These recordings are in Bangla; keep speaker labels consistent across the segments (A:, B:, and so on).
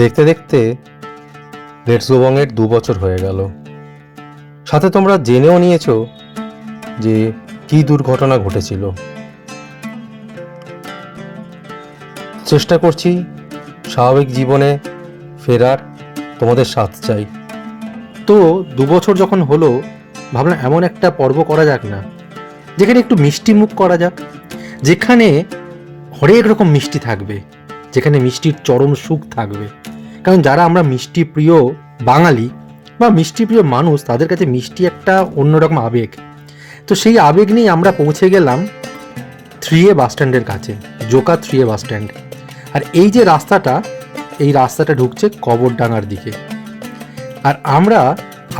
A: দেখতে দেখতে লেটস গোবংয়ের দু বছর হয়ে গেল। সাথে তোমরা জেনেও নিয়েছো যে কী দুর্ঘটনা ঘটেছিল। চেষ্টা করছি স্বাভাবিক জীবনে ফেরার, তোমাদের সাথ চাই। তো দু বছর যখন হলো, ভাবলাম এমন একটা পর্ব করা যাক না, যেখানে একটু মিষ্টি মুখ করা যাক, যেখানে হরেক রকম মিষ্টি থাকবে, যেখানে মিষ্টির চরম সুখ থাকবে। কারণ যারা আমরা মিষ্টি প্রিয় বাঙালি বা মিষ্টি প্রিয় মানুষ, তাদের কাছে মিষ্টি একটা অন্যরকম আবেগ। তো সেই আবেগ নিয়ে আমরা পৌঁছে গেলাম থ্রি এ বাস স্ট্যান্ডের কাছে, Joka three A bus stand. আর এই যে রাস্তাটা, এই রাস্তাটা ঢুকছে কবরডাঙ্গার দিকে। আর আমরা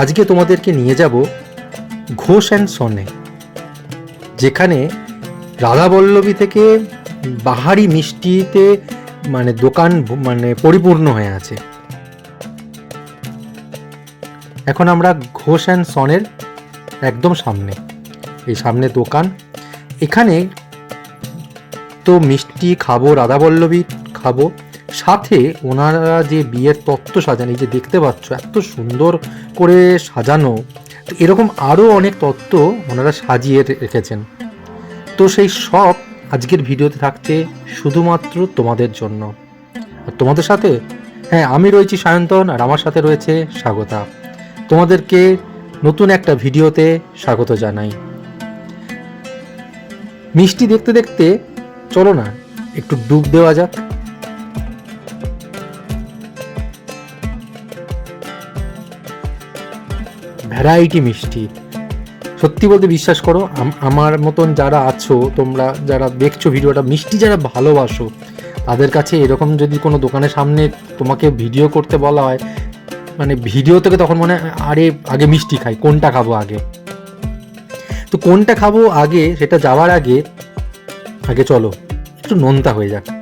A: আজকে তোমাদেরকে নিয়ে যাব ঘোষ অ্যান্ড সনে, যেখানে রাধাবল্লভী থেকে বাহারি মিষ্টিতে মানে দোকান মানে পরিপূর্ণ হয়ে আছে। এখন আমরা ঘোষ অ্যান্ড সনের একদম সামনে, এই সামনে দোকান। এখানে তো মিষ্টি খাব, রাধাবল্লভী খাব, সাথে ওনারা যে বিয়ের তত্ত্ব সাজান, এই যে দেখতে পাচ্ছ এত সুন্দর করে সাজানো, তো এরকম আরও অনেক তত্ত্ব ওনারা সাজিয়ে রেখেছেন। তো সেই সব আজকের ভিডিওতে থাকছে শুধুমাত্র তোমাদের জন্য। আর তোমাদের সাথে হ্যাঁ আমি রয়েছি সায়ন্তন আর আমার সাথে রয়েছে স্বাগতা। তোমাদেরকে নতুন একটা ভিডিওতে স্বাগত জানাই। মিষ্টি দেখতে দেখতে, চলো না, একটু ডুব দেওয়া যাক। ভ্যারাইটি মিষ্টি। সত্যি বলতে বিশ্বাস করো, আম- আমার মতন যারা আছো, তোমরা যারা দেখছ ভিডিওটা, মিষ্টি যারা ভালোবাসো, তাদের কাছে এরকম যদি কোনো দোকানের সামনে তোমাকে ভিডিও করতে বলা হয় মানে ভিডিও থেকে তখন মনে আরে, আগে মিষ্টি খাই, কোনটা খাব আগে? তো কোনটা খাব আগে, সেটা যাওয়ার আগে আগে চলো, একটু নোনতা হয়ে যাক।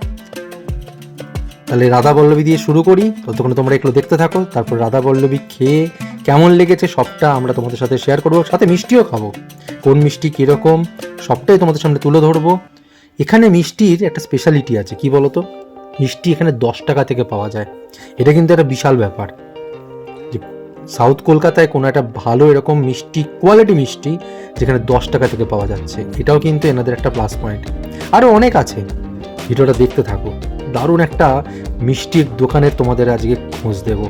A: তাহলে রাধা পল্লবী দিয়ে শুরু করি। ততক্ষণ তোমরা একটু দেখতে থাকো। তারপর রাধা পল্লবী খেয়ে কেমন লেগেছে সবটা আমরা তোমাদের সাথে শেয়ার করব। সাথে মিষ্টিও খাব। কোন মিষ্টি কীরকম, সবটাই তোমাদের সামনে তুলে ধরবো। এখানে মিষ্টির একটা স্পেশালিটি আছে। কি বলতো? মিষ্টি এখানে দশ টাকা থেকে পাওয়া যায়। এটা কিন্তু একটা বিশাল ব্যাপার। যে সাউথ কলকাতায় কোনো একটা ভালো এরকম মিষ্টি কোয়ালিটি মিষ্টি যেখানে দশ টাকা থেকে পাওয়া যাচ্ছে। এটাও কিন্তু এনাদের একটা প্লাস পয়েন্ট আরও অনেক আছে। ভিডিওটা দেখতে থাকো। দারুণ একটা মিষ্টির দোকানে তোমাদের আজকে খোঁজ দেবো।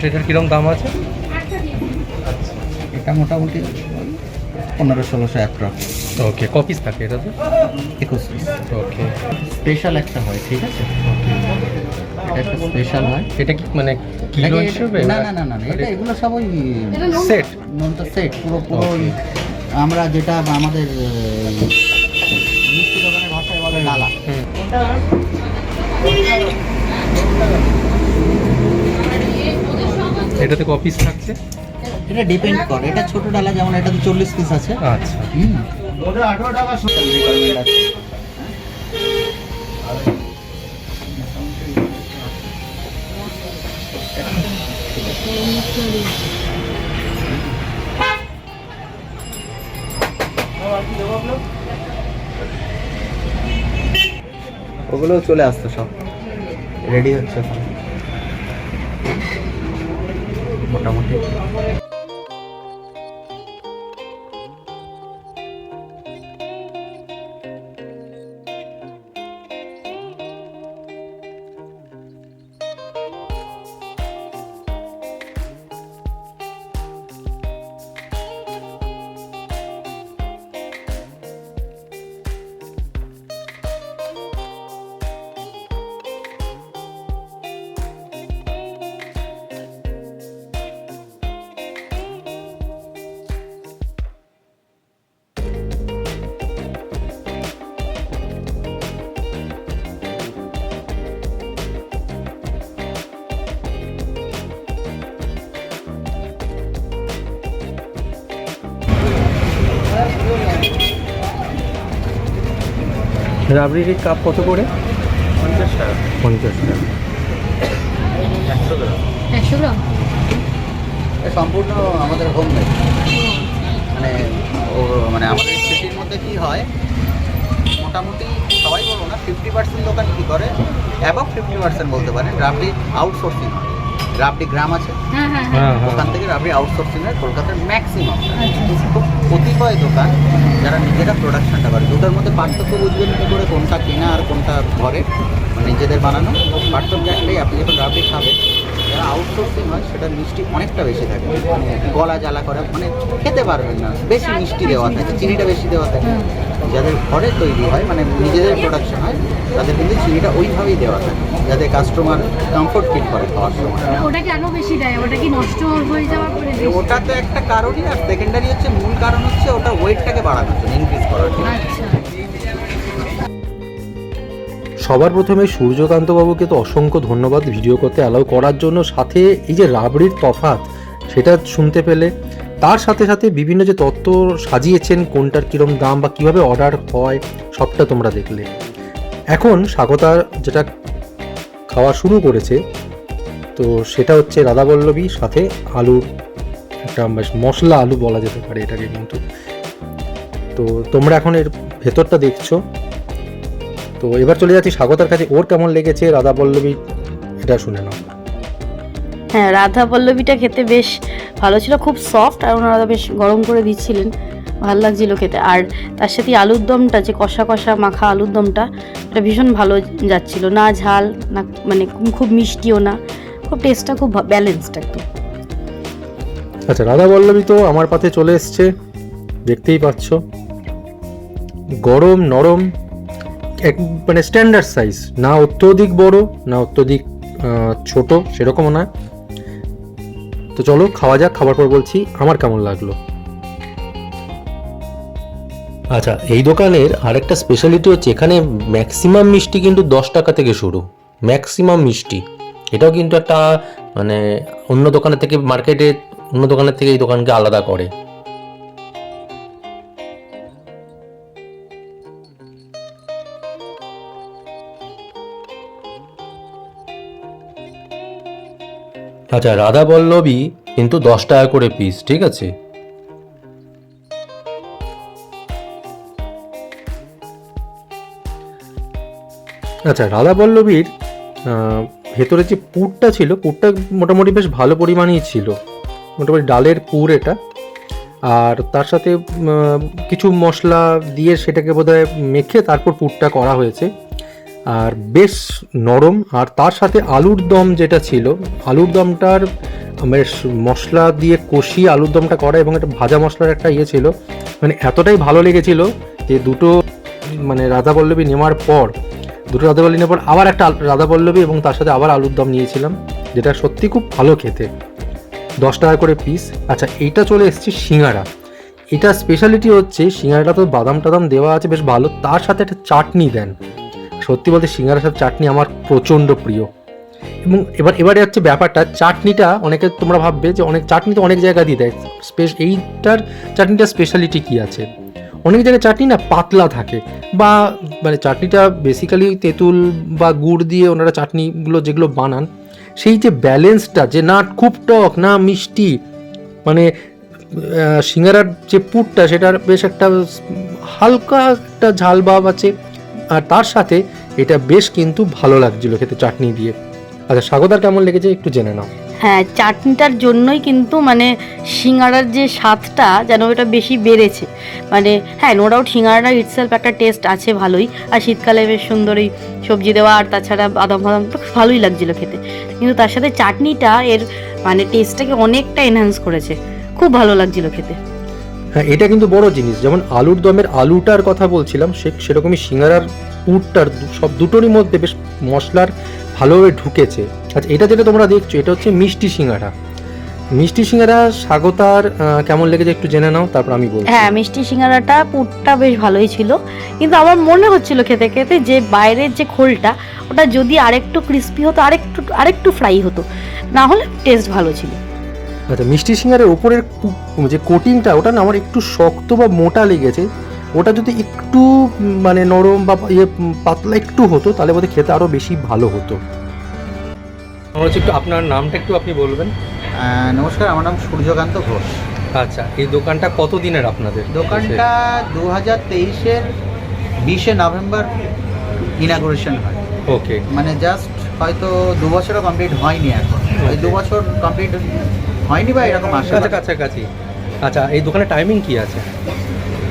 A: এটা এটার কীরকম দাম আছে?
B: এটা মোটামুটি পনেরো ষোলোশো অ্যাপ্রক্স
A: ওকে কপিস থাকে এটা তো?
B: একুশ পিস
A: ওকে
B: স্পেশাল একটা হয় ঠিক আছে? এটা একটা স্পেশাল হয়।
A: এটা কি মানে কিলো হিসেবে
B: না না না না এটা এগুলো সব ওই
A: সেট
B: সেট পুরো পুরো আমরা যেটা আমাদের আহ, মিষ্টি দোকানের ভাষায় বলে ডালা
A: এটাতে কপিস থাকছে?
B: এটা ডিপেন্ড করে। এটা ছোট ডালা যেমন এটাতে চল্লিশ পিস আছে।
A: আচ্ছা।
B: হুম। ওগুলো চলে আসতো সব। রেডি হচ্ছে মোটামুটি
A: রাবড়ির কাপ কত করে?
B: পঞ্চাশ টাকা।
A: পঞ্চাশ টাকা।
B: একশো গ্রাম।
C: একশো গ্রাম?
B: সম্পূর্ণ আমাদের হোম মানে ও মানে আমাদের সিটির মধ্যে কি হয় মোটামুটি সবাই বলব না ফিফটি পার্সেন্ট দোকান কী করে? অ্যাবাভ ফিফটি পার্সেন্ট বলতে পারেন রাবড়ি আউটসোর্সিং হয়। রাবড়ি গ্রাম আছে?
C: হ্যাঁ হ্যাঁ হ্যাঁ।
B: ওখান থেকে রাবড়ি আউটসোর্সিং এর কলকাতার ম্যাক্সিমাম
C: আচ্ছা
B: খুব কতিপয় দোকান যারা নিজেরা প্রোডাকশনটা করে দুটার মধ্যে পার্থক্য বুঝবেন কি করে কোনটা কেনা আর কোনটা ঘরে মানে নিজেদের বানানো। পার্থক্য একটাই আপনি যখন রাবড়ি খাবেন যারা আউটসোর্সিং হয় সেটা মিষ্টি অনেকটা বেশি থাকে। মানে গলা জ্বালা করে মানে খেতে পারবেন না। বেশি মিষ্টি দেওয়া থাকে চিনিটা বেশি দেওয়া থাকে। যাদের ঘরে তৈরি হয় মানে নিজেদের প্রোডাকশন হয় তাদের কিন্তু চিনিটা ওইভাবেই দেওয়া থাকে যাতে কাস্টমার কমফোর্ট ফিল করে খাওয়ার সময়।
C: ওটা কেন বেশি দেয়? ওটা কি নষ্ট হয়ে যাওয়ার পরে
B: ওটা তো একটা কারণই আর সেকেন্ডারি হচ্ছে মূল কারণ হচ্ছে ওটা ওয়েটটাকে বাড়ানোর জন্য ইনক্রিজ করার জন্য।
C: আচ্ছা।
A: সবার প্রথমে সূর্যকান্ত বাবুকে তো অসংখ্য ধন্যবাদ ভিডিও করতে অ্যালাউ করার জন্য। সাথে এই যে রাবড়ির তফাৎ, সেটা শুনতে পেলে। তার সাথে সাথে বিভিন্ন যে তত্ত্ব সাজিয়েছেন, কোনটার কীরকম দাম বা কীভাবে অর্ডার হয়, সবটা তোমরা দেখলে। এখন স্বাগতার যেটা খাওয়া শুরু করেছে, তো সেটা হচ্ছে রাধাবল্লভী, সাথে আলুর একটা মশলা আলু বলা যেতে পারে এটাকে কিন্তু। তো তোমরা এখন এর ভেতরটা দেখছ। তো এবার চলে যাচ্ছি স্বাগতার কাছে। ওর কেমন লেগেছে? রাধা পল্লবী এটা শুনে নাও।
D: হ্যাঁ রাধা পল্লবীটা খেতে বেশ ভালো ছিল খুব সফট আর ওনারা বেশ গরম করে দিচ্ছিলেন। ভালো লাগছিল খেতে। আর তার সাথে আলুর দমটা যে কষা কষা মাখা আলুর দমটা এটা ভীষণ ভালো যাচ্ছিল। না ঝাল না মানে খুব মিষ্টিও না খুব টেস্টটা খুব ব্যালেন্সড একদম।
A: আচ্ছা রাধা পল্লবী তো আমার পাতে চলে এসছে দেখতেই পাচ্ছ। গরম নরম এক মানে স্ট্যান্ডার্ড সাইজ না অত্যধিক বড়, না অত্যধিক ছোট, সেরকমও না। তো চলো, খাওয়া যাক, খাবার পর বলছি আমার কেমন লাগল। আচ্ছা এই দোকানের আরেকটা স্পেশালিটি হচ্ছে এখানে ম্যাক্সিমাম মিষ্টি কিন্তু দশ টাকা থেকে শুরু। ম্যাক্সিমাম মিষ্টি। এটাও কিন্তু একটা মানে অন্য দোকানের থেকে মার্কেটে অন্য দোকানের থেকে এই দোকানকে আলাদা করে। আচ্ছা রাধা বল্লভী কিন্তু দশ টাকা করে পিস ঠিক আছে? আচ্ছা রাধা বল্লভীর ভেতরে যে পুরটা ছিল, পুরটা মোটামুটি বেশ ভালো পরিমাণেই ছিল। মোটামুটি ডালের পুর এটা। আর তার সাথে কিছু মশলা দিয়ে সেটাকে বোধহয় মেখে তারপর পুরটা করা হয়েছে। আর বেশ নরম, আর তার সাথে আলুর দম যেটা ছিল, আলুর দমটার বেশ মশলা দিয়ে কষিয়ে আলুর দমটা করা এবং একটা ভাজা মশলার একটা ইয়ে ছিল। মানে এতটাই ভালো লেগেছিল যে দুটো মানে রাধা পল্লবী নেওয়ার পর, দুটো রাধা নেওয়ার পর আবার একটা আল- রাধা পল্লবী এবং তার সাথে আবার আলুর দম নিয়েছিলাম, যেটা সত্যি খুব ভালো খেতে। দশ টাকা করে পিস আচ্ছা এইটা চলে এসেছে সিঙ্গারা। এটা স্পেশালিটি হচ্ছে, সিঙ্গারাটা তো বাদাম টাদাম দেওয়া আছে, বেশ ভালো। তার সাথে একটা চাটনি দেন। সত্যি বলতে সিঙ্গারার সাথে চাটনি আমার প্রচণ্ড প্রিয়। এবং এবার, এবারে হচ্ছে ব্যাপারটা, চাটনিটা অনেকে তোমরা ভাববে যে অনেক, চাটনি তো অনেক জায়গা দিয়ে দেয়। স্পেশ এইটার চাটনিটার স্পেশালিটি কী আছে? অনেক জায়গায় চাটনি না পাতলা থাকে বা মানে চাটনিটা বেসিক্যালি তেঁতুল বা গুড় দিয়ে ওনারা চাটনিগুলো যেগুলো বানান, সেই যে ব্যালেন্সটা যে না খুব টক, না মিষ্টি মানে সিঙ্গারার যে পুরটা সেটার বেশ একটা হালকা একটা ঝাল ভাব আছে। আর তার সাথে এটা বেশ কিন্তু ভালো লাগছিল খেতে চাটনি দিয়ে। আচ্ছা স্বাগতার কেমন লেগেছে একটু জেনে নাও।
D: হ্যাঁ চাটনিটার জন্যই কিন্তু মানে সিঙ্গারার যে স্বাদটা যেন ওটা বেশি বেড়েছে। মানে হ্যাঁ নো ডাউট সিঙ্গারাটা ইটসেলফ একটা টেস্ট আছে ভালোই। আর শীতকালে বেশ সুন্দর সুন্দরই সবজি দেওয়া আর তাছাড়া বাদাম বাদাম তো ভালোই লাগছিল খেতে। কিন্তু তার সাথে চাটনিটা এর মানে টেস্টটাকে অনেকটা এনহ্যান্স করেছে। খুব ভালো লাগছিল খেতে।
A: হ্যাঁ এটা কিন্তু বড় জিনিস। যেমন আলুর দমের আলুটার কথা বলছিলাম, সে সেরকমই সিঙ্গারার পুরটার সব দুটোরই মধ্যে বেশ মশলার ভালোভাবে ঢুকেছে। আচ্ছা এটা যেটা তোমরা দেখছ, এটা হচ্ছে মিষ্টি সিঙ্গারা। মিষ্টি সিঙ্গারা স্বাগতার কেমন লেগেছে একটু জেনে নাও, তারপর আমি বলছি।
D: হ্যাঁ মিষ্টি সিঙ্গারাটা, পুরটা বেশ ভালোই ছিল। কিন্তু আমার মনে হচ্ছিল খেতে খেতে যে বাইরের যে খোলটা, ওটা যদি আরেকটু ক্রিস্পি হতো, আরেকটু আরেকটু ফ্রাই হতো, না হলে টেস্ট ভালো ছিল।
A: আচ্ছা মিষ্টি সিঙ্গারের উপরের কু- যে কোটিংটা ওটা না আমার একটু শক্ত বা মোটা লেগেছে। ওটা যদি একটু মানে নরম বা ইয়ে পাতলা একটু হতো তাহলে বোধহয় খেতে আরও বেশি ভালো হতো। আমার হচ্ছে একটু আপনার নামটা একটু আপনি বলবেন।
B: নমস্কার আমার নাম সূর্যকান্ত ঘোষ।
A: আচ্ছা এই দোকানটা কত দিনের আপনাদের?
B: দোকানটা দু হাজার তেইশের বিশে নভেম্বর ইনাগুরেশন হয়।
A: ওকে
B: মানে জাস্ট হয়তো দু বছরও কমপ্লিট হয়নি এখন। ওই দু বছর কমপ্লিট হয়নি বা এরকম আসে
A: আচ্ছা কাছাকাছি। আচ্ছা এই দোকানের টাইমিং কি আছে?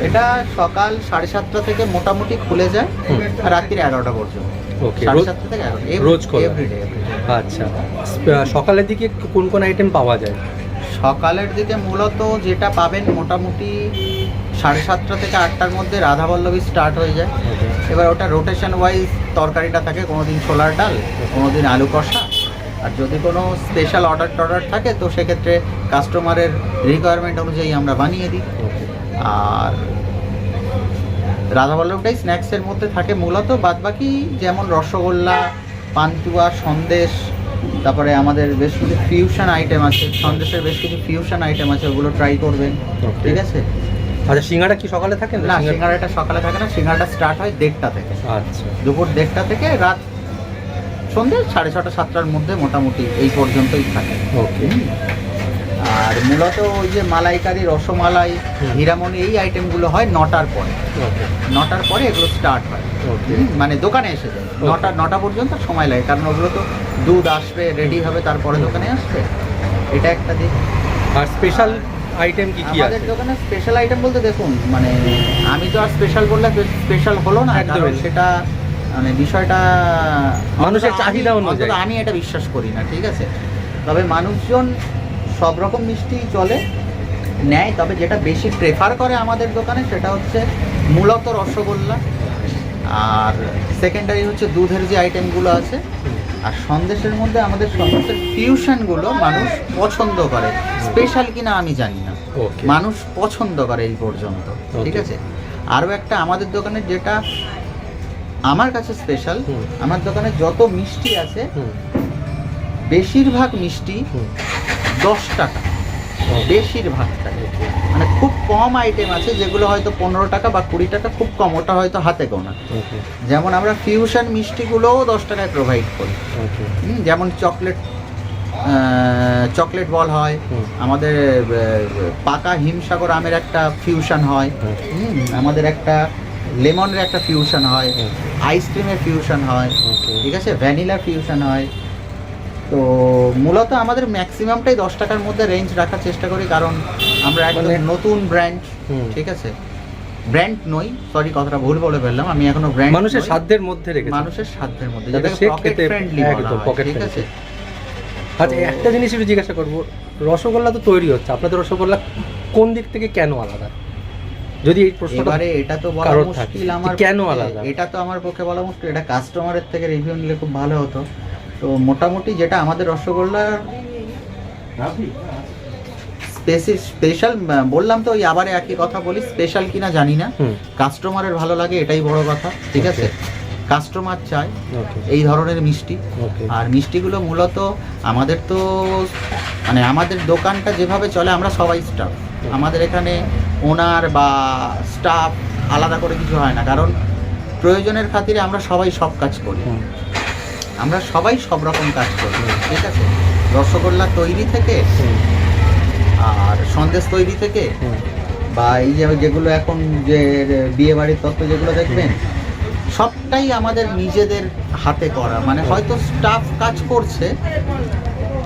B: এটা সকাল সাড়ে সাতটা থেকে মোটামুটি খুলে যায়। আর রাত্রির এগারোটা পর্যন্ত।
A: ওকে
B: সাড়ে সাতটা থেকে এগারোটা
A: রোজ?
B: এভরিডে
A: আচ্ছা সকালের দিকে কোন কোন আইটেম পাওয়া যায়?
B: সকালের দিকে মূলত যেটা পাবেন মোটামুটি সাড়ে সাতটা থেকে আটটার মধ্যে রাধাবল্লভী স্টার্ট হয়ে যায়। এবার ওটা রোটেশন ওয়াইজ তরকারিটা থাকে কোনো দিন ছোলার ডাল কোনো দিন আলু কষা আর যদি কোনো স্পেশাল অর্ডার টর্ডার থাকে তো সেক্ষেত্রে কাস্টমারের রিকোয়ারমেন্ট অনুযায়ী আমরা বানিয়ে দিই। আর রাধাবল্লভটাই স্ন্যাক্সের মধ্যে থাকে মূলত। বাদবাকি যেমন রসগোল্লা পান্তুয়া সন্দেশ তারপরে আমাদের বেশ কিছু ফিউশন আইটেম আছে। সন্দেশের বেশ কিছু ফিউশন আইটেম আছে ওগুলো ট্রাই করবেন। ঠিক আছে?
A: আচ্ছা সিঙ্গারা কি সকালে থাকে
B: না? সিঙ্গারাটা সকালে থাকে না সিঙ্গারাটা স্টার্ট হয় দেড়টা থেকে।
A: আচ্ছা।
B: দুপুর দেড়টা থেকে রাত সন্ধ্যে সাড়ে ছটা সাতটার মধ্যে মোটামুটি এই পর্যন্তই থাকে।
A: ওকে
B: আর মূলত ওই যে মালাইকারি রসমালাই। হীরামণি এই আইটেমগুলো হয় নটার পরে। নটার পরে এগুলো স্টার্ট হয়। মানে দোকানে এসে যায়। নটা নটা পর্যন্ত সময় লাগে কারণ ওগুলো তো দুধ আসবে রেডি হবে তারপরে দোকানে আসবে। এটা একটা দিক।
A: আর স্পেশাল আইটেম কি কি
B: আমাদের দোকানে স্পেশাল আইটেম বলতে দেখুন মানে আমি তো আর স্পেশাল বললে স্পেশাল হলো না কারণ
A: না।
B: সেটা মানে বিষয়টা
A: মানুষের চাহিদা অনুযায়ী।
B: আমি এটা বিশ্বাস করি না ঠিক আছে? তবে মানুষজন সব রকম মিষ্টি চলে নেয় তবে যেটা বেশি প্রেফার করে আমাদের দোকানে সেটা হচ্ছে মূলত রসগোল্লা। আর সেকেন্ডারি হচ্ছে দুধের যে আইটেমগুলো আছে আর সন্দেশের মধ্যে আমাদের সন্দেশের ফিউশনগুলো মানুষ পছন্দ করে। স্পেশাল কিনা আমি জানি না। মানুষ পছন্দ করে এই পর্যন্ত ঠিক আছে? আরও একটা আমাদের দোকানে যেটা আমার কাছে স্পেশাল আমার দোকানে যত মিষ্টি আছে বেশিরভাগ মিষ্টি দশ টাকা। বেশিরভাগ টাকা। মানে খুব কম আইটেম আছে যেগুলো হয়তো পনেরো টাকা বা কুড়ি টাকা খুব কম। ওটা হয়তো হাতে গোনা। যেমন আমরা ফিউশন মিষ্টিগুলোও দশ টাকায় প্রোভাইড করি। হুম, যেমন চকলেট চকলেট বল হয়। আমাদের পাকা হিমসাগর আমের একটা ফিউশন হয়। আমাদের একটা লেমনের একটা ফিউশন হয় আইসক্রিমের ফিউশন হয় ঠিক আছে? ভ্যানিলা ফিউশন হয়। তো মূলত আমাদের ম্যাক্সিমামটাই দশ টাকার মধ্যে রেঞ্জ রাখার চেষ্টা করি কারণ আমরা একদম
A: মানে-
B: নতুন ব্র্যান্ড ঠিক আছে? ব্র্যান্ড নই সরি কথাটা ভুল বলে ফেললাম আমি এখনও ব্র্যান্ড
A: মানুষের সাধ্যের মধ্যে রেখেছে।
B: মানুষের সাধ্যের মধ্যে
A: যাতে
B: পকেট ফ্রেন্ডলি
A: pocket
B: ঠিক আছে?
A: আচ্ছা একটা জিনিস একটু জিজ্ঞাসা করব রসগোল্লা তো তৈরি হচ্ছে আপনাদের রসগোল্লা কোন দিক থেকে কেন আলাদা? যদি এই প্রশ্নটা
B: এবারে এটা তো বলা মুশকিল আমার
A: কেন আলাদা?
B: এটা তো আমার পক্ষে বলা মুশকিল এটা কাস্টমারের থেকে রিভিউ নিলে খুব ভালো হতো। তো মোটামুটি যেটা আমাদের রসগোল্লা স্পেশাল বললাম তো ওই আবার একই কথা বলি স্পেশাল কিনা জানি না। কাস্টমারের ভালো লাগে এটাই বড় কথা ঠিক আছে? কাস্টমার চায় এই ধরনের মিষ্টি। আর মিষ্টিগুলো মূলত আমাদের তো মানে আমাদের দোকানটা যেভাবে চলে আমরা সবাই স্টাফ। আমাদের এখানে ওনার বা স্টাফ আলাদা করে কিছু হয় না। কারণ প্রয়োজনের খাতিরে আমরা সবাই সব কাজ করি। আমরা সবাই সব রকম কাজ করি ঠিক আছে? রসগোল্লা তৈরি থেকে আর সন্দেশ তৈরি থেকে বা এই যে যেগুলো এখন যে বিয়ে বাড়ির তত্ত্ব যেগুলো দেখবেন সবটাই আমাদের নিজেদের হাতে করা। মানে হয়তো স্টাফ কাজ করছে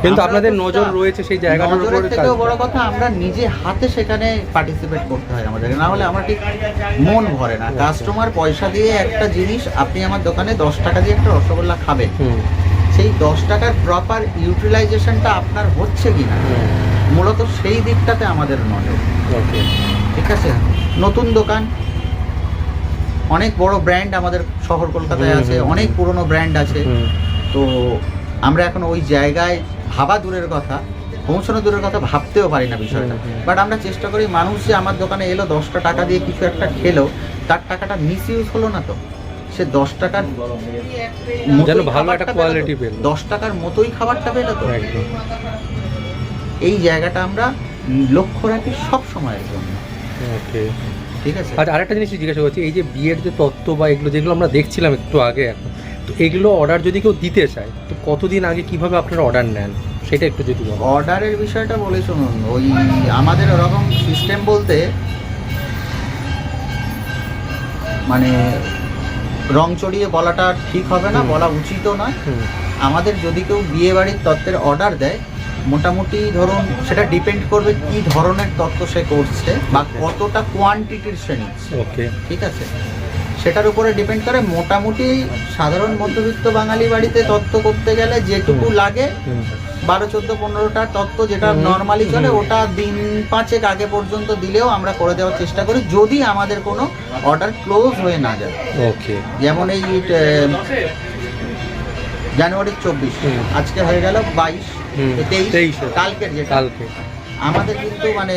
A: কিন্তু আপনাদের নজর রয়েছে সেই জায়গাটার উপরে
B: থেকেও বড় কথা আমরা নিজে হাতে সেখানে পার্টিসিপেট করতে হয় আমাদের না হলে আমার ঠিক মন ভরে না। কাস্টমার পয়সা দিয়ে একটা জিনিস আপনি আমার দোকানে দশ টাকা দিয়ে একটা রসগোল্লা খাবেন। সেই দশ টাকার প্রপার ইউটিলাইজেশনটা আপনার হচ্ছে কিনা?
A: হুম।
B: মূলত সেই দিকটাতে আমাদের নজর।
A: ওকে
B: ঠিক আছে? নতুন দোকান। অনেক বড় ব্র্যান্ড আমাদের শহর কলকাতায় আছে। অনেক পুরনো ব্র্যান্ড আছে। তো আমরা এখন ওই জায়গায় ভাবা দূরের কথা পৌঁছানো দূরের কথা ভাবতেও পারি না বিষয়টা। বাট আমরা চেষ্টা করি মানুষ যে আমার দোকানে এলো দশটা টাকা দিয়ে কিছু একটা খেলো তার টাকাটা মিস ইউজ হলো না তো। সে দশ টাকার
A: যেন ভালো একটা quality পেল।
B: দশ টাকার মতোই খাবারটা পেল তো। এই জায়গাটা আমরা লক্ষ্য রাখি সব সময়ের জন্য।
A: ওকে।
B: ঠিক আছে?
A: আচ্ছা আরেকটা জিনিস জিজ্ঞাসা করছি এই যে বিয়ের যে তত্ত্ব বা এগুলো যেগুলো আমরা দেখছিলাম একটু আগে এখন তো এগুলো অর্ডার যদি কেউ দিতে চায় তো কতদিন আগে কীভাবে আপনারা অর্ডার নেন? সেটা একটু যদি বলো
B: অর্ডারের বিষয়টা বলে শুনুন ওই আমাদের ওরকম সিস্টেম বলতে মানে রং চড়িয়ে বলাটা ঠিক হবে না বলা উচিতও নয়। আমাদের যদি কেউ বিয়ে বাড়ির তত্ত্বের অর্ডার দেয় মোটামুটি ধরুন সেটা ডিপেন্ড করবে কি ধরনের তত্ত্ব সে করছে বা কতটা কোয়ান্টিটির সে নিচ্ছে।
A: ওকে
B: ঠিক আছে? সেটার উপরে ডিপেন্ড করে মোটামুটি সাধারণ মধ্যবিত্ত বাঙালি বাড়িতে তত্ত্ব করতে গেলে যেটুকু লাগে বারো চোদ্দ পনেরোটা তত্ত্ব যেটা নর্মালি চলে ওটা দিন পাঁচেক আগে পর্যন্ত দিলেও আমরা করে দেওয়ার চেষ্টা করি যদি আমাদের কোনো অর্ডার ক্লোজ হয়ে না যায়।
A: ওকে
B: যেমন এই জানুয়ারির চব্বিশ আজকে হয়ে গেল বাইশ তেইশে। কালকের যে
A: কালকে।
B: আমাদের কিন্তু মানে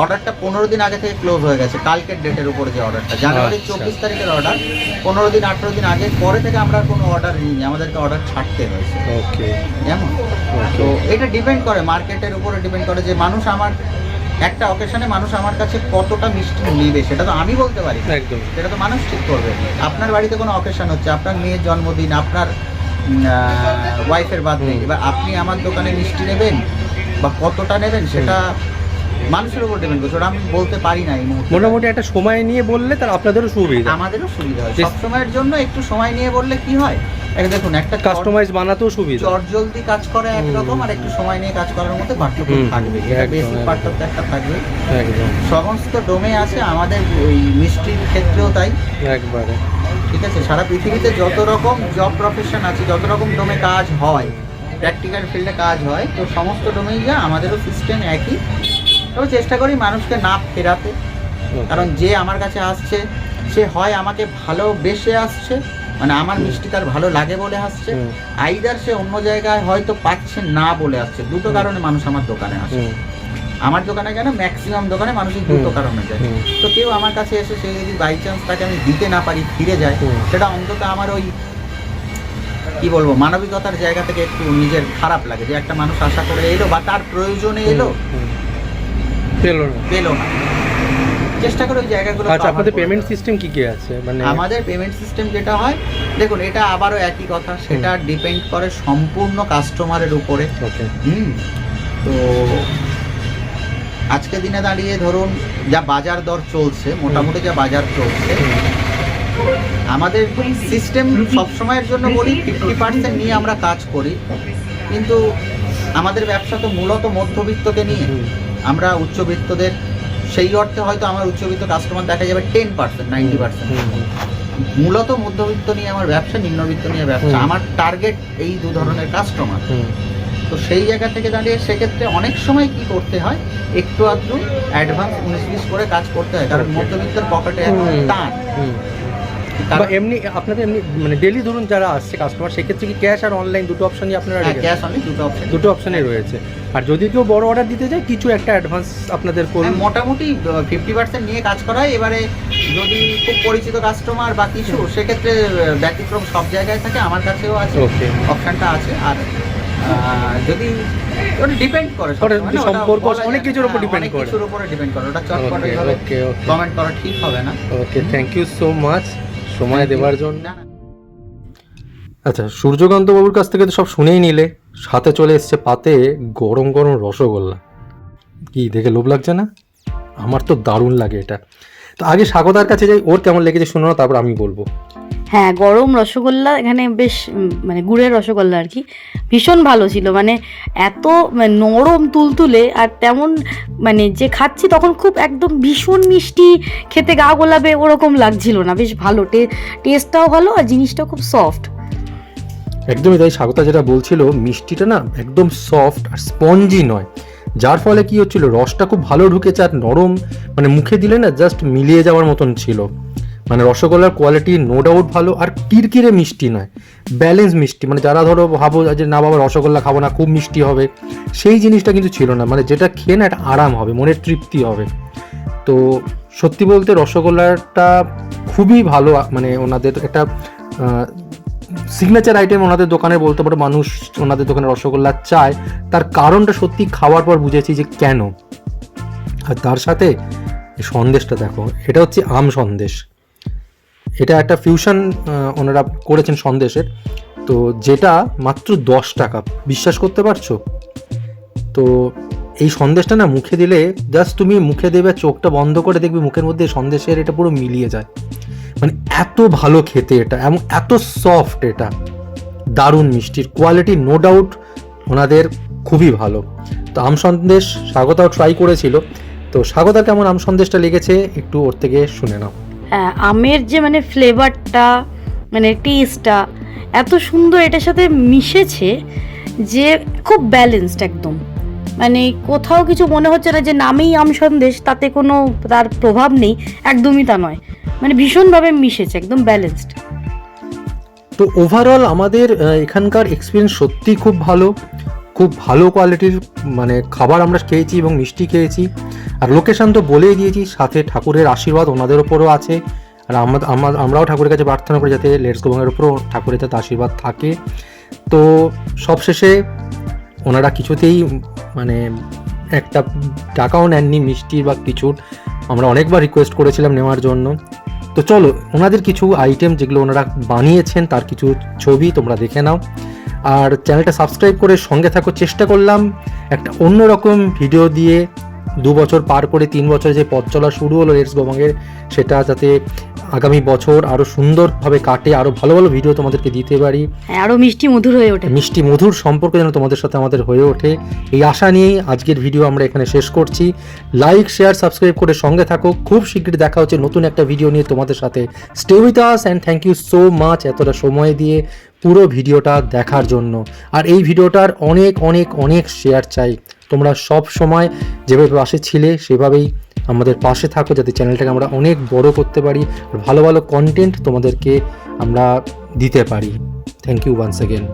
B: অর্ডারটা পনেরো দিন আগে থেকে ক্লোজ হয়ে গেছে কালকের ডেটের উপরে যে অর্ডারটা জানুয়ারির
A: আচ্ছা।
B: চব্বিশ তারিখের অর্ডার পনেরো দিন আঠেরো দিন আগে পরে থেকে আমরা কোনো অর্ডার নিইনি আমাদেরকে অর্ডার ছাড়তে হয়েছে।
A: ওকে
B: যেমন তো এটা ডিপেন্ড করে মার্কেটের উপরে ডিপেন্ড করে যে মানুষ আমার একটা অকেশনে মানুষ আমার কাছে কতটা মিষ্টি নিবে সেটা তো আমি বলতে পারি।
A: একদম।
B: সেটা তো মানুষ ঠিক করবে। আপনার বাড়িতে কোনো অকেশন হচ্ছে আপনার মেয়ের জন্মদিন আপনার ওয়াইফের বার্থডে
A: হুম।
B: এবার আপনি আমার দোকানে মিষ্টি নেবেন বা কতটা নেবেন সেটা মানুষের উপর ডিপেন্ড করছে। ওটা আমি বলতে পারি না এই মুহূর্তে।
A: মোটামুটি একটা সময় নিয়ে বললে তার আপনাদেরও সুবিধা।
B: আমাদেরও সুবিধা হয়। সব সময়ের জন্য একটু সময় নিয়ে বললে কি হয়? এক দেখুন একটা
A: কাস্টমাইজ বানাতেও সুবিধা।
B: চট জলদি কাজ করে একরকম আর একটু সময় নিয়ে কাজ করার মধ্যে পার্থক্য থাকবে।
A: একদম,
B: বেসিক পার্থক্য একটা থাকবে।
A: একদম।
B: সমস্ত ডোমে আছে আমাদের ওই মিষ্টির ক্ষেত্রেও তাই।
A: একবারে।
B: ঠিক আছে? সারা পৃথিবীতে যত রকম জব প্রফেশন আছে যত রকম ডোমে কাজ হয় প্র্যাকটিক্যাল ফিল্ডে কাজ হয় তো সমস্ত ডোমেই যা আমাদেরও সিস্টেম একই। তবে চেষ্টা করি মানুষকে না ফেরাতে কারণ যে আমার কাছে আসছে সে হয় আমাকে ভালোবেসে আসছে মানে আমার মিষ্টি তার ভালো লাগে বলে আসছে। আইদার সে অন্য জায়গায় হয়তো পাচ্ছে না বলে আসছে দুটো কারণে মানুষ আমার দোকানে আসে। আমার দোকানে কেন? ম্যাক্সিমাম দোকানে মানুষই দুটো কারণে যায়। তো কেউ আমার কাছে এসে সে যদি বাই চান্স তাকে আমি দিতে না পারি ফিরে যায়। সেটা অন্তত আমার ওই কি বলব মানবিকতার জায়গা থেকে একটু নিজের খারাপ লাগে যে একটা মানুষ আশা করে এলো বা তার প্রয়োজনে এলো।
A: পেল না।
B: পেল না। চেষ্টা করে ওই জায়গাগুলো
A: আচ্ছা আপনাদের পেমেন্ট সিস্টেম কি কি আছে? মানে
B: আমাদের পেমেন্ট সিস্টেম যেটা হয় দেখুন এটা আবারও একই কথা সেটা ডিপেন্ড করে সম্পূর্ণ কাস্টমারের উপরে।
A: ওকে।
B: হুম? তো আজকে দিনে দাঁড়িয়ে ধরুন যা বাজার দর চলছে মোটামুটি যা বাজার চলছে আমাদের সিস্টেম সবসময়ের জন্য বলি ফিফটি পার্সেন্ট নিয়ে আমরা কাজ করি। কিন্তু আমাদের ব্যবসা তো মূলত মধ্যবিত্তকে নিয়ে। আমরা উচ্চবিত্তদের সেই অর্থে হয়তো আমার উচ্চবিত্ত কাস্টমার দেখা যাবে টেন পার্সেন্ট নাইনটি পার্সেন্ট। মূলত মধ্যবিত্ত নিয়ে আমার ব্যবসা নিম্নবিত্ত নিয়ে ব্যবসা। আমার টার্গেট এই দু ধরনের কাস্টমার তো সেই জায়গা থেকে দাঁড়িয়ে সেক্ষেত্রে অনেক সময় কি করতে হয় একটু আধটু অ্যাডভান্স উনিশ বিশ করে কাজ করতে হয়। কারণ. মধ্যবিত্তের পকেটে টান।
A: বা এমনি আপনাদের এমনি মানে ডেলি ধরুন যারা আসছে কাস্টমার সেক্ষেত্রে কি ক্যাশ আর অনলাইন দুটো অপশনই আপনারা
B: হ্যাঁ ক্যাশ অনলি দুটো অপশন
A: দুটো অপশনই রয়েছে। আর যদি কেউ বড় অর্ডার দিতে যায় কিছু একটা অ্যাডভান্স আপনাদের করুন।
B: হ্যাঁ, মোটামুটি ফিফটি পার্সেন্ট নিয়ে কাজ করা হয়। এবারে যদি খুব পরিচিত কাস্টমার বা কিছু সেক্ষেত্রে ব্যতিক্রম সব জায়গায় থাকে। আমার কাছেও আছে।
A: ওকে
B: অপশনটা আছে। আর যদি ওটা ডিপেন্ড করে
A: সম্পর্ক অনেক কিছুর উপর
B: হ্যাঁ, অনেক
A: করে।
B: কিছুর উপরে ডিপেন্ড করে। ওটা চটপট
A: ওকে
B: কমেন্ট করা ঠিক হবে না।
A: Okay thank you so much সময় দেওয়ার জন্য
B: না, না।
A: আচ্ছা সূর্যকান্ত বাবুর কাছ থেকে তো সব শুনেই নিলে। সাথে চলে এসছে পাতে গরম গরম রসগোল্লা। কি দেখে লোভ লাগছে না? আমার তো দারুণ লাগে এটা। তো আগে স্বাগতার কাছে যাই ওর কেমন লেগেছে শুনো তারপর আমি বলব।
D: হ্যাঁ গরম রসগোল্লা এখানে বেশ মানে গুড়ের রসগোল্লা আর কি। ভীষণ ভালো ছিল মানে এত মানে নরম তুলতুলে আর তেমন মানে যে খাচ্ছি তখন খুব একদম ভীষণ মিষ্টি, খেতে গা গোলাবে ওরকম লাগছিল না। বেশ ভালো টেস্টটাও ভালো আর জিনিসটাও খুব সফট
A: একদমই তাই, স্বাগতা যেটা বলছিল, মিষ্টিটা না একদম সফট আর স্পঞ্জি নয়। যার ফলে কি হচ্ছিল, রসটা খুব ভালো ঢুকেছে আর নরম মানে মুখে দিলে না জাস্ট মিলিয়ে যাওয়ার মতন ছিল। মানে রসগোল্লার কোয়ালিটি নো ডাউট ভালো, আর কিরকিরে মিষ্টি নয় ব্যালেন্স মিষ্টি। মানে যারা ধরো ভাবো যে না বাবা রসগোল্লা খাব না, খুব মিষ্টি হবে, সেই জিনিসটা কিন্তু ছিল না। মানে যেটা খেয়ে না একটা আরাম হবে, মনের তৃপ্তি হবে। তো সত্যি বলতে রসগোল্লাটা খুবই ভালো মানে ওনাদের একটা সিগনেচার আইটেম ওনাদের দোকানে বলতে পারো, মানুষ ওনাদের দোকানে রসগোল্লা চায়। তার কারণটা সত্যি খাওয়ার পর বুঝেছি যে কেন। আর তার সাথে সন্দেশটা দেখো, এটা হচ্ছে আম সন্দেশ। এটা একটা ফিউশন ওনারা করেছেন সন্দেশের। তো যেটা মাত্র দশ টাকা, বিশ্বাস করতে পারছ? তো এই সন্দেশটা না মুখে দিলে জাস্ট তুমি মুখে দেবে, চোখটা বন্ধ করে দেখবে, মুখের মধ্যে সন্দেশের এটা পুরো মিলিয়ে যায়। মানে এত ভালো খেতে এটা, এবং এত সফট এটা। দারুণ মিষ্টির কোয়ালিটি নো ডাউট ওনাদের খুবই ভালো। তো আম সন্দেশ, স্বাগতাও ট্রাই করেছিল। তো স্বাগতা কেমন? আম সন্দেশটা লেগেছে, একটু ওর থেকে শুনে নাও।
D: আমের যে মানে ফ্লেভারটা মানে টেস্টটা এত সুন্দর এটার সাথে মিশেছে যে খুব ব্যালেন্সড একদম। মানে কোথাও কিছু মনে হচ্ছে না যে নামেই আম সন্দেশ, তাতে কোনো তার প্রভাব নেই, একদমই তা নয়। মানে ভীষণভাবে মিশেছে, একদম ব্যালেন্সড
A: তো ওভারঅল আমাদের এখানকার এক্সপিরিয়েন্স সত্যি খুব ভালো। খুব ভালো কোয়ালিটির মানে খাবার আমরা খেয়েছি এবং মিষ্টি খেয়েছি। আর লোকেশন তো বলেই দিয়েছি, সাথে ঠাকুরের আশীর্বাদ ওনাদের ওপরও আছে। আর আমরা আমরা- আমরাও ঠাকুরের কাছে প্রার্থনা করি যাতে লেটস গোবংয়ের ওপরও ঠাকুরের যাতে আশীর্বাদ থাকে। তো সবশেষে ওনারা কিছুতেই মানে একটা টাকাও নেননি, মিষ্টি বা কিছুর আমরা অনেকবার রিকোয়েস্ট করেছিলাম নেওয়ার জন্য। তো চলো, ওনাদের কিছু আইটেম যেগুলো ওনারা বানিয়েছেন, তার কিছু ছবি তোমরা দেখে নাও। আর চ্যানেলটা সাবস্ক্রাইব করে সঙ্গে থাকার চেষ্টা করলাম। একটা অন্যরকম ভিডিও দিয়ে দু বছর পার করে তিন বছরে যে পথ চলা শুরু হলো রেটস গোবাংয়ের সেটা যাতে আগামী বছর আরও সুন্দরভাবে কাটে আরও ভালো ভালো ভিডিও তোমাদেরকে দিতে পারি।
D: হ্যাঁ আরও মিষ্টি মধুর হয়ে ওঠে।
A: মিষ্টি মধুর সম্পর্ক যেন তোমাদের সাথে আমাদের হয়ে ওঠে। এই আশা নিয়েই আজকের ভিডিও আমরা এখানে শেষ করছি। লাইক শেয়ার সাবস্ক্রাইব করে সঙ্গে থাকো। খুব শীঘ্রই দেখা হচ্ছে নতুন একটা ভিডিও নিয়ে তোমাদের সাথে। Stay with us and thank you so much এতটা সময় দিয়ে পুরো ভিডিওটা দেখার জন্য। আর এই ভিডিওটার অনেক অনেক অনেক শেয়ার চাই। তোমরা সব সময় যেভাবে পাশে ছিলে সেভাবেই আমাদের পাশে থাকো যাতে চ্যানেলটাকে আমরা অনেক বড় করতে পারি আর ভালো ভালো কন্টেন্ট তোমাদেরকে আমরা দিতে পারি। Thank you once again